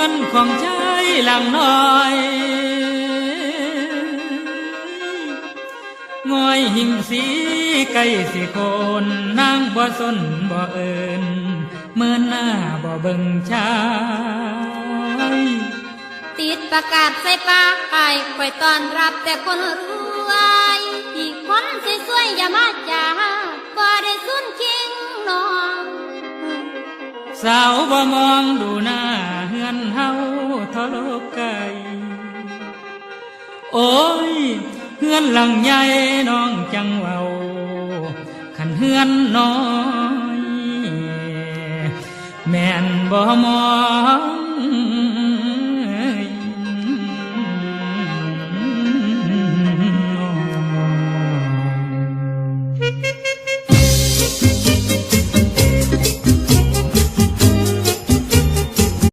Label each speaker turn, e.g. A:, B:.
A: มือนของชายหลังน้อยงอยหิงสีไก่สิโคนนางบ่สนบ่เอินเมื่อหน้าบ่เบิ่งชาย
B: ติดประกาศใส่ปากไอ้คอยต้อนรับแต่คนรวยที่คนสวยๆอย่ามาจ้าบ่ได้สุนคิงน้อง
A: สาวบ่มองดูหน้า ไก่โอ้ยเฮือนหลังใหญ่น้องจังเว้าขันเฮือนน้อย แม่นบ่มอง